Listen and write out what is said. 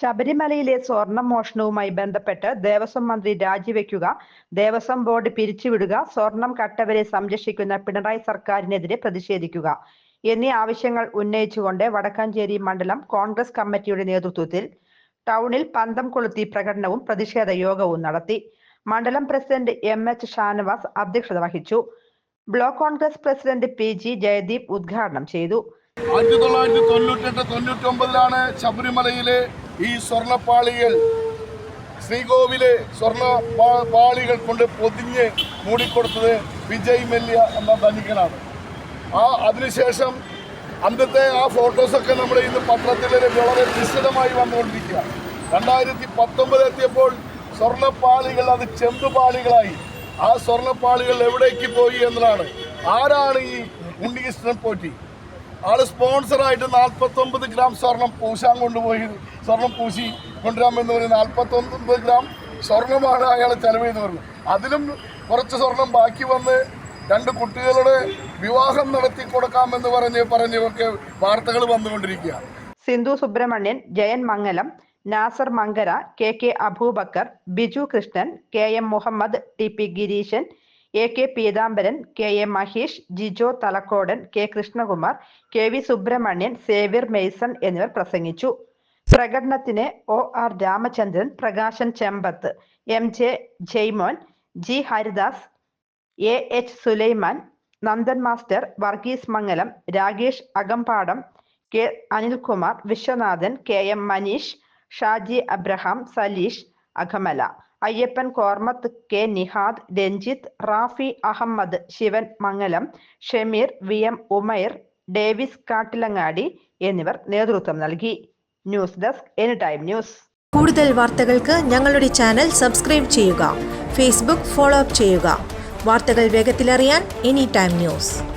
ശബരിമലയിലെ സ്വർണ മോഷണവുമായി ബന്ധപ്പെട്ട് ദേവസ്വം മന്ത്രി രാജിവെക്കുക ദേവസ്വം ബോർഡ് പിരിച്ചുവിടുക സ്വർണം കട്ടവരെ സംരക്ഷിക്കുന്ന പിണറായി സർക്കാരിനെതിരെ പ്രതിഷേധിക്കുക എന്നീ ആവശ്യങ്ങൾ ഉന്നയിച്ചുകൊണ്ട് വടക്കാഞ്ചേരി മണ്ഡലം കോൺഗ്രസ് കമ്മിറ്റിയുടെ നേതൃത്വത്തിൽ ടൗണിൽ പന്തം കൊളുത്തി പ്രകടനവും പ്രതിഷേധ യോഗവും നടത്തി. മണ്ഡലം പ്രസിഡന്റ് എം എച്ച് ഷാനവാസ് അധ്യക്ഷത വഹിച്ചു. Block Congress president P G Jayadeep ഉദ്ഘാടനം ചെയ്തു. ആയിരത്തി തൊള്ളായിരത്തി തൊണ്ണൂറ്റെട്ട് തൊണ്ണൂറ്റി ഒമ്പതിലാണ് ശബരിമലയിലെ ഈ സ്വർണപ്പാളികൾ ശ്രീകോവിലെ സ്വർണ പാ- പാളികൾ കൊണ്ട് പൊതിഞ്ഞ് മൂടിക്കൊടുത്തത് വിജയ് മല്യ എന്ന ധനികനാണ്. ആ അതിനുശേഷം അന്നത്തെ ആ ഫോട്ടോസൊക്കെ നമ്മൾ ഇന്ന് പത്രത്തിൽ വളരെ വിശദമായി വന്നുകൊണ്ടിരിക്കുക. രണ്ടായിരത്തി പത്തൊമ്പത് എത്തിയപ്പോൾ സ്വർണപ്പാളികൾ അത് ചെമ്പുപാളികളായി. ആ സ്വർണപ്പാളികൾ എവിടേക്ക് പോയി എന്നതാണ്? ആരാണ് ഈ ഉണ്ണികൃഷ്ണൻ പോറ്റി? ആൾ സ്പോൺസറായിട്ട് നാൽപ്പത്തൊമ്പത് ഗ്രാം സ്വർണം പൂശാൻ കൊണ്ടുപോയി. സ്വർണം പൂശി കൊണ്ടുവരാമെന്ന് പറഞ്ഞ് നാൽപ്പത്തൊമ്പത് ഗ്രാം സ്വർണമാണ് അയാൾ ചെലവ് ചെയ്ത് അതിലും കുറച്ച് സ്വർണം ബാക്കി വന്ന് രണ്ട് കുട്ടികളുടെ വിവാഹം നടത്തി കൊടുക്കാമെന്ന് പറഞ്ഞ് പറഞ്ഞൊക്കെ വാർത്തകൾ വന്നുകൊണ്ടിരിക്കുക. Sindhu Subramanian Jayan Mangalam Nasar Mankara K K Abubakar Biju Krishnan K M Muhammad T P Gireesan A K Peethambaran K A Mahesh Jijo Thalakkodan K Krishnakumar K V Subramanian Xavier Mason എന്നിവർ പ്രസംഗിച്ചു. പ്രകടനത്തിന് O R Ramachandran Prakashan Chembath M J Jaimon G Haridas A H Sulaiman Nandan master Varghese Mangalam Rakesh Akampadam K Anilkumar Viswanathan K M Manish Shaji Abraham Saleesh Akhamala. Ayyappan Kormath K. Nihad Ranjith Rafi Ahmed Sivan Mangalam Shameer V. M. Umair Davis Kattilangadi എന്നിവർ നേതൃത്വം നൽകി. News desk any time news. കൂടുതൽ വാർത്തകൾക്ക് ഞങ്ങളുടെ channel subscribe ചെയ്യുക. Facebook follow up ചെയ്യുക. വാർത്തകൾ വേഗത്തിലറിയാൻ any time news.